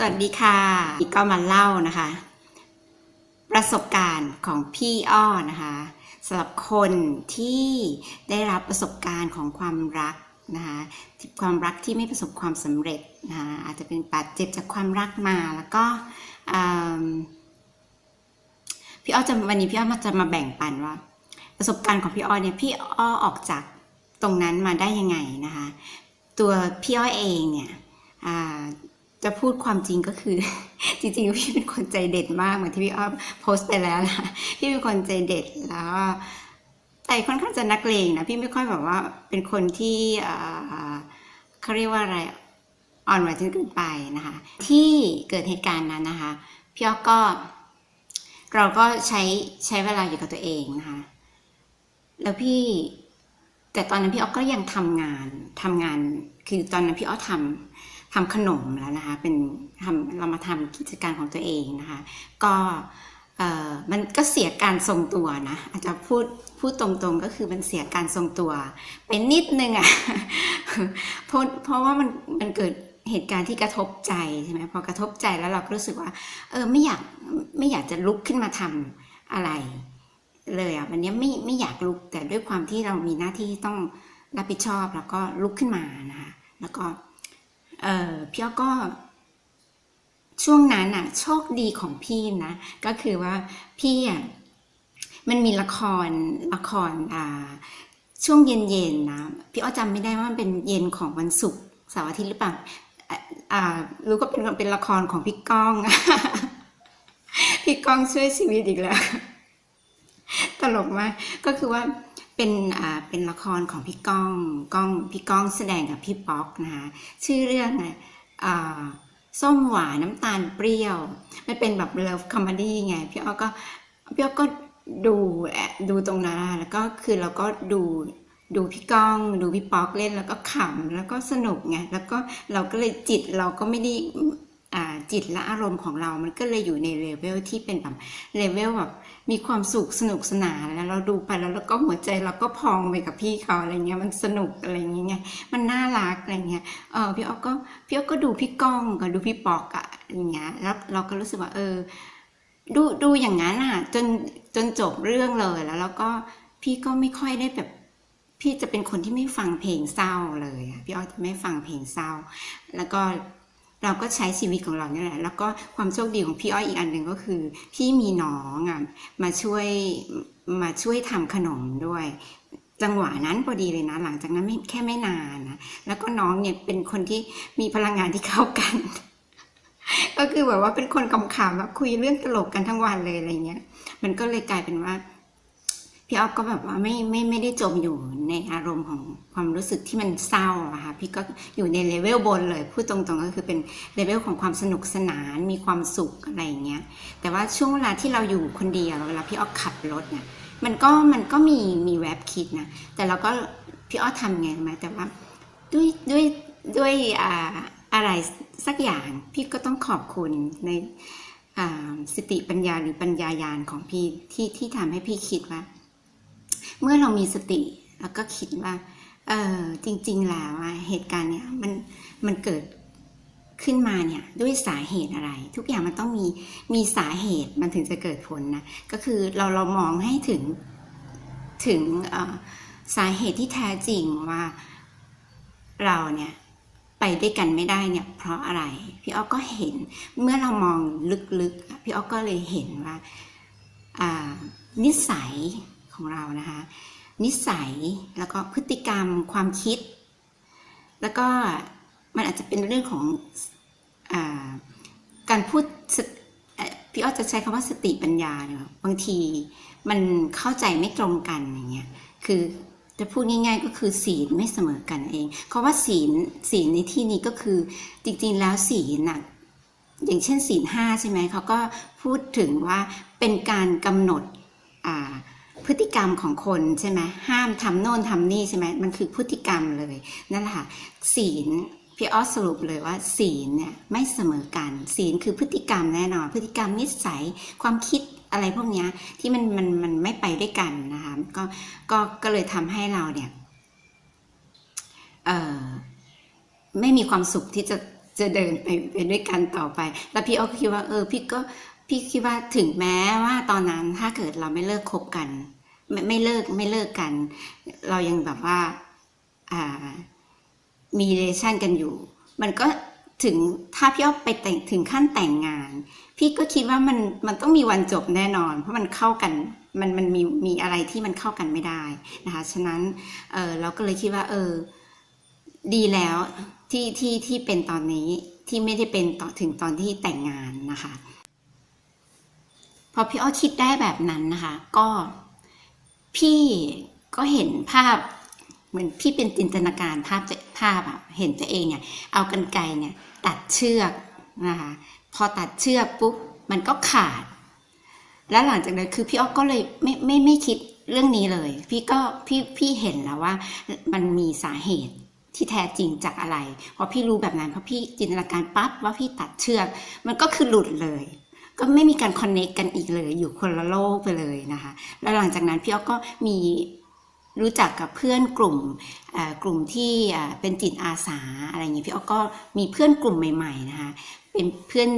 สวัสดีค่ะก็มาเล่านะคะ ประสบการณ์ของพี่อ้อนะคะสำหรับคนที่ได้รับประสบการณ์ของความรักนะคะความรักที่ไม่ประสบความสำเร็จนะคะอาจจะเป็นบาดเจ็บจากความรักมาแล้วก็พี่อ้อจะวันนี้พี่อ้อมาจะมาแบ่งปันว่า ประสบการณ์ของพี่อ้อเนี่ยพี่อ้อออกจากตรงนั้นมาได้ยังไงนะคะ ตัวพี่อ้อเองเนี่ย จะพูดความจริงก็คือ จริงๆพี่เป็นคนใจเด็ดมากเหมือนที่พี่อ้อโพสต์ไปแล้วนะพี่เป็นคนใจเด็ดแล้วก็ใจค่อนข้างจะนักเลงนะพี่ไม่ค่อยแบบว่าเป็นคนที่อ่าเขาเรียกว่าอะไรอ่อนไหวจนเกินไปนะคะ ที่เกิดเหตุการณ์นั้นนะคะพี่อ้อก็ เราก็ใช้ใช้เวลาอยู่กับตัวเองนะคะแล้วพี่แต่ตอนนั้นพี่อ้อก็ยังทำงานทำงาน คือตอนนั้นพี่อ้อทำ ทำขนมแล้วนะคะ เป็นทำเรามาทำกิจการของตัวเองนะคะ ก็เออมันก็เสียการทรงตัวนะอาจจะพูดพูดตรงๆก็คือมันเสียการทรงตัวไปนิดนึงอะ่ะเพราะเพราะว่ามันมันเกิดเหตุการณ์ที่กระทบใจใช่ไหมพอกระทบใจแล้วเราก็รู้สึกว่า เออไม่อยากไม่อยากจะลุกขึ้นมาทำอะไร เลยอะวันนี้ไม่ไม่อยากลุกแต่ด้วยความที่เรามีหน้าที่ต้องรับผิดชอบแล้วก็ลุกขึ้นมานะคะแล้วก็ พี่อ้อก็ช่วงนั้นอะโชคดีของพี่นะ ก็คือว่าพี่อะมันมีละครละครอ่าช่วงเย็นๆนะพี่อ้อจำไม่ได้ว่ามันเป็นเย็นของวันศุกร์เสาร์อาทิตย์หรือเปล่าอ่ารู้ก็เป็นเป็นละครของพี่ก้อง พี่ก้องช่วยชีวิตอีกแล้ว ตลกมากก็คือว่า เป็นอ่าเป็นละครของพี่ก้องก้องพี่ก้องแสดงกับพี่ป๊อกนะคะชื่อเรื่องอ่าส้มหวานน้ำตาลเปรี้ยว มันเป็นแบบเลิฟคอมเมดี้ไง พี่อ้อก็พี่อ้อก็ดูแอะดูตรงนั้นแล้วก็คือเราก็ดูดูพี่ก้อง ดูพี่ป๊อกเล่นแล้วก็ขำแล้วก็สนุกไงแล้วก็เราก็เลยจิตเราก็ไม่ได้อ่าจิตและอารมณ์ของเรา มันก็เลยอยู่ในเลเวลที่เป็นแบบเลเวลแบบ มีความสุขสนุกสนานแล้วเราดูไปแล้วเราก็หัวใจเราก็พองไปกับพี่เขาอะไรเงี้ยมันสนุกอะไรเงี้ยมันน่ารักอะไรเงี้ยเออพี่อ๊อกก็พี่อ๊อกก็ดูพี่ก้องกับดูพี่ปอกอะอย่างเงี้ยแล้วเราก็รู้สึกว่าเออ ดูดูอย่างนั้นอะจนจนจบเรื่องเลยแล้วแล้วก็พี่ก็ไม่ค่อยได้แบบพี่จะเป็นคนที่ไม่ฟังเพลงเศร้าเลยอะพี่อ้อจะไม่ฟังเพลงเศร้า แล้วก็ เราก็ใช้ชีวิตของเราเนี่ยแหละ แล้วก็ความโชคดีของพี่อ้อยอีกอันหนึ่งก็คือ พี่มีน้องอะมาช่วยมาช่วยทำขนมด้วย จังหวะนั้นพอดีเลยนะ หลังจากนั้นไม่แค่ไม่นานนะแล้วก็น้องเนี่ยเป็นคนที่มีพลังงานที่เข้ากัน ก็คือแบบว่าเป็นคนกำขำแบบคุยเรื่องตลกกันทั้งวันเลยอะไรเงี้ย มันก็เลยกลายเป็นว่า พี่อ๊อฟก็แบบว่าไม่ไม่ไม่ได้จมอยู่ในอารมณ์ของความรู้สึกที่มันเศร้าอะค่ะพี่ก็อยู่ในเลเวลบนเลยพูดตรงๆก็คือเป็นเลเวลของความสนุกสนานมีความสุขอะไรอย่างเงี้ยแต่ว่าช่วงเวลาที่เราอยู่คนเดียวเวลาพี่อ๊อฟขับรถเนี่ยมันก็มันก็มีมีแวบคิดนะแต่เราก็พี่อ๊อฟทำไงรู้ไหมแต่ว่าด้วยด้วยด้วยอ่าอะไรสักอย่างพี่ก็ต้องขอบคุณในสติปัญญาหรือปัญญายาณของพี่ที่ที่ทำให้พี่คิดว่า เมื่อเรามีสติแล้วก็คิดว่า เออจริง ๆ แล้วเหตุการณ์เนี่ยมันมันเกิดขึ้นมาเนี่ยด้วยสาเหตุอะไร ทุกอย่างมันต้องมีมีสาเหตุมันถึงจะเกิดผลนะก็คือเราเรามองให้ถึงถึงสาเหตุที่แท้จริงว่าเราเนี่ยไปด้วยกันไม่ได้เนี่ยเพราะอะไร พี่อ้อก็เห็นเมื่อเรามองลึกๆ พี่อ้อก็เลยเห็นว่านิสัย ของเรานะคะ นิสัยแล้วก็พฤติกรรมความคิด แล้วก็มันอาจจะเป็นเรื่องของอการพูดพี่อ้อจะใช้คำว่าสติปัญญาเนี่ยบางทีมันเข้าใจไม่ตรงกันอย่างเงี้ยคือจะพูดง่าย ๆ ก็คือศีลไม่เสมอกันเองเพราะว่าศีลศีลในที่นี้ก็คือจริงๆแล้วศีลน่ะอย่างเช่นศีลห้าใช่ไหมเขาก็พูดถึงว่าเป็นการกำหนดอ่า พฤติกรรมของคนใช่ไหมห้ามทำโน่นทำนี่ใช่ไหมมันคือพฤติกรรมเลยนั่นแหละค่ะศีลพี่ออสสรุปเลยว่า ศีลเนี่ยไม่เสมอกัน ศีลคือพฤติกรรมแน่นอน พฤติกรรมนิสัยความคิดอะไรพวกนี้ที่มันมันมันไม่ไปด้วยกันนะคะก็ก็ก็เลยทำให้เราเนี่ยเอ่อไม่มีความสุขที่จะจะเดินไปไปด้วยกันต่อไป แล้วพี่ออก็คิดว่าเออพี่ก็ พี่คิดว่าถึงแม้ว่าตอนนั้นถ้าเกิดเราไม่เลิกคบกัน ไม่ไม่เลิกไม่เลิกกัน เรายังแบบว่าอ่ามีเรชั่นกันอยู่ มันก็ถึงถ้าพี่อ้อไปแต่งถึงขั้นแต่งงาน พี่ก็คิดว่ามันมันต้องมีวันจบแน่นอน เพราะมันเข้ากันมันมันมีมีอะไรที่มันเข้ากันไม่ได้นะคะฉะนั้นเออเราก็เลยคิดว่า เออ ดีแล้วที่ที่ที่เป็นตอนนี้ที่ไม่ได้เป็นต่อถึงตอนที่แต่งงานนะคะ อพี่อ้อคิดได้แบบนั้นนะคะ ก็พี่ก็เห็นภาพเหมือนพี่เป็นจินตนาการภาพจะภาพอะเห็นตัวเองเนี่ย เอากันไกรเนี่ย ตัดเชือกนะคะ พอตัดเชือกปุ๊บมันก็ขาด แล้วหลังจากนั้นคือพี่อ้อก็เลยไม่ไม่ไม่คิดเรื่องนี้เลย พี่ก็พี่พี่เห็นแล้วว่า มันมีสาเหตุที่แท้จริงจากอะไรพอพี่รู้แบบนั้นพอพี่จินตนาการปั๊บว่าพี่ตัดเชือก มันก็คือหลุดเลย ก็ไม่มีการคอนเน c t กันอีกเลย อยู่คนละโลกไปเลยนะคะ แล้วหลังจากนั้นพี่อ้อก็มีรู้จักกับเพื่อนกลุ่มกลุ่มที่เป็นจิตอาสาอะไรอย่างเงี้ยพี่อ้อก็มีเพื่อนกลุ่มใหม่ๆนะคะเป็นเพื่อน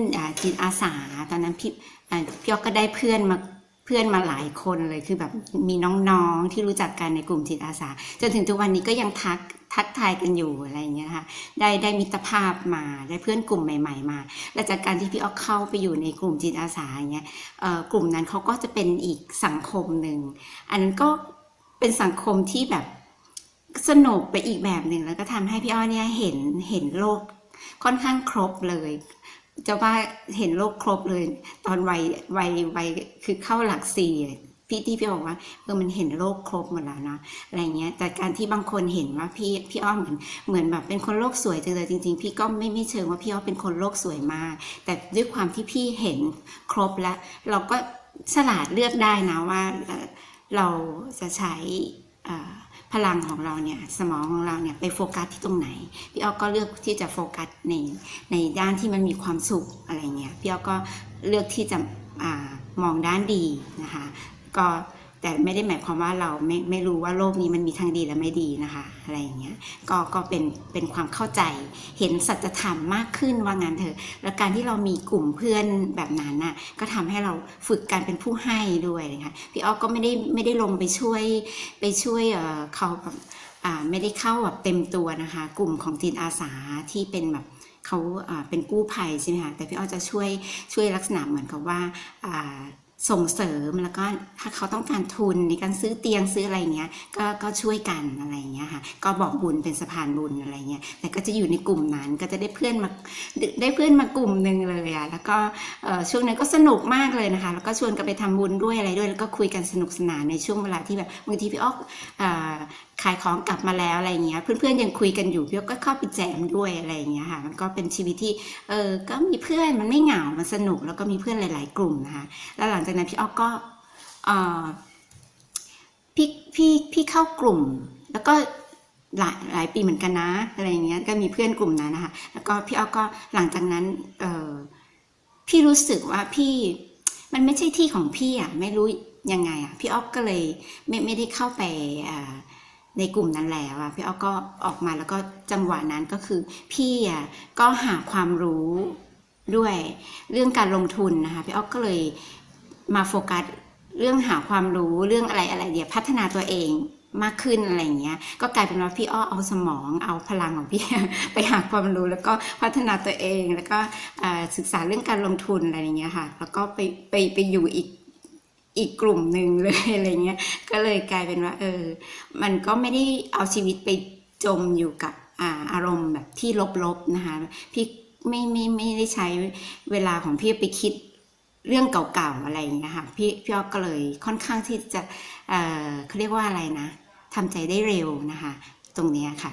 จิตอาสาตอนนั้นพี่อ่าพี่อ้อก็ได้เพื่อนมาเพื่อนมาหลายคนเลยคือแบบมีน้องๆที่รู้จักกันในกลุ่มจิตอาสาจนถึงทุกวันนี้ก็ยังทัก ทักทายกันอยู่อะไรอย่างเงี้ยนะคะได้ได้มิตรภาพมาได้เพื่อนกลุ่มใหม่ ๆ มา และจากการที่พี่อ้อเข้าไปอยู่ในกลุ่มจิตอาสาอย่างเงี้ยกลุ่มนั้นเขาก็จะเป็นอีกสังคมหนึ่งอันนั้นก็เป็นสังคมที่แบบสนุกไปอีกแบบหนึ่งแล้วก็ทำให้พี่อ้อเนี่ยเห็นเห็นโลกค่อนข้างครบเลยจะว่าเห็นโลกครบเลย ตอนวัยวัยวัยคือเข้าหลักสี่ พี่ที่พี่บอกว่าเออมันเห็นโลกครบหมดแล้วนะอะไรเงี้ย แต่การที่บางคนเห็นว่าพี่พี่อ้อมเหมือนเหมือนแบบเป็นคนโลกสวยจังเลยจริง ๆ พี่ก็ไม่ไม่เชิงว่าพี่อ้อมเป็นคนโลกสวยมาก แต่ด้วยความที่พี่เห็นครบแล้ว เราก็ฉลาดเลือกได้นะว่าเราจะใช้พลังของเราเนี่ยสมองของเราเนี่ยไปโฟกัสที่ตรงไหน พี่อ้อก็เลือกที่จะโฟกัสในในด้านที่มันมีความสุขอะไรเงี้ยพี่อ้อก็เลือกที่จะมองด้านดีนะคะ ก็แต่ไม่ได้หมายความว่าเราไม่ไม่รู้ว่าโลกนี้มันมีทั้งดีและไม่ดีนะคะอะไรอย่างเงี้ยก็ก็เป็นเป็นความเข้าใจเห็นสัจธรรมมากขึ้นว่างั้นเถอะแล้วการที่เรามีกลุ่มเพื่อนแบบนั้นน่ะก็ทำให้เราฝึกการเป็นผู้ให้ด้วยนะคะพี่อ้อก็ไม่ได้ไม่ได้ลงไปช่วยไปช่วยเขาแบบอ่าไม่ได้เข้าแบบเต็มตัวนะคะ กลุ่มของจิตอาสาที่เป็นแบบเขาอ่าเป็นกู้ภัยใช่ไหมคะแต่พี่อ้อจะช่วยช่วยลักษณะเหมือนกับว่าอ่า ส่งเสริมแล้วก็ถ้าเขาต้องการทุนในการซื้อเตียงซื้ออะไรเงี้ยก็ก็ช่วยกันอะไรเงี้ยค่ะก็บอกบุญเป็นสะพานบุญอะไรเงี้ยแต่ก็จะอยู่ในกลุ่มนั้นก็จะได้เพื่อนมาได้เพื่อนมากลุ่มหนึ่งเลยอะแล้วก็ช่วงนั้นก็สนุกมากเลยนะคะ แล้วก็ชวนกันไปทำบุญด้วยอะไรด้วย แล้วก็คุยกันสนุกสนานในช่วงเวลาที่แบบบางทีพี่อ้ออ่าขายของกลับมาแล้วอะไรเงี้ย เพื่อนๆยังคุยกันอยู่พี่ก็เข้าไปแจมด้วยอะไรเงี้ยค่ะมันก็เป็นชีวิตที่เออก็มีเพื่อนมันไม่เหงามันสนุกแล้วก็มีเพื่อนหลาย ๆ กลุ่มนะคะแล้วหลังจากนั้นพี่อ้อก็พี่พี่พี่เข้ากลุ่ม แล้วก็หลายหลายปีเหมือนกันนะอะไรเงี้ยก็มีเพื่อนกลุ่มนั้นนะคะแล้วก็พี่อ้อก็หลังจากนั้นเออพี่รู้สึกว่าพี่มันไม่ใช่ที่ของพี่อะไม่รู้ยังไงอะพี่อ้อก็เลยไม่ไม่ได้เข้าไปในกลุ่มนั้นแล้วอะพี่อ้อก็ออกมาแล้วก็จังหวะนั้นก็คือพี่อะก็หาความรู้ด้วยเรื่องการลงทุนนะคะพี่อ้อก็เลย มาโฟกัสเรื่องหาความรู้เรื่องอะไรอะไรเดี๋ยวพัฒนาตัวเองมากขึ้นอะไรอย่างเงี้ย ก็กลายเป็นว่าพี่อ้อเอาสมองเอาพลังของพี่ไปหาความรู้แล้วก็พัฒนาตัวเองแล้วก็ศึกษาเรื่องการลงทุนอะไรอย่างเงี้ยค่ะ แล้วก็ไปไปไปอยู่อีกอีกกลุ่มหนึ่งเลยอะไรเงี้ย ก็เลยกลายเป็นว่า เออ มันก็ไม่ได้เอาชีวิตไปจมอยู่กับอ่าอารมณ์แบบที่ลบๆนะคะ พี่ไม่ไม่ไม่ได้ใช้เวลาของพี่ไปคิด เรื่องเก่าๆอะไรอย่างเงี้ยค่ะพี่พี่อ้อก็เลยค่อนข้างที่จะเอ่อเขาเรียกว่าอะไรนะทำใจได้เร็วนะคะ ตรงเนี้ยค่ะ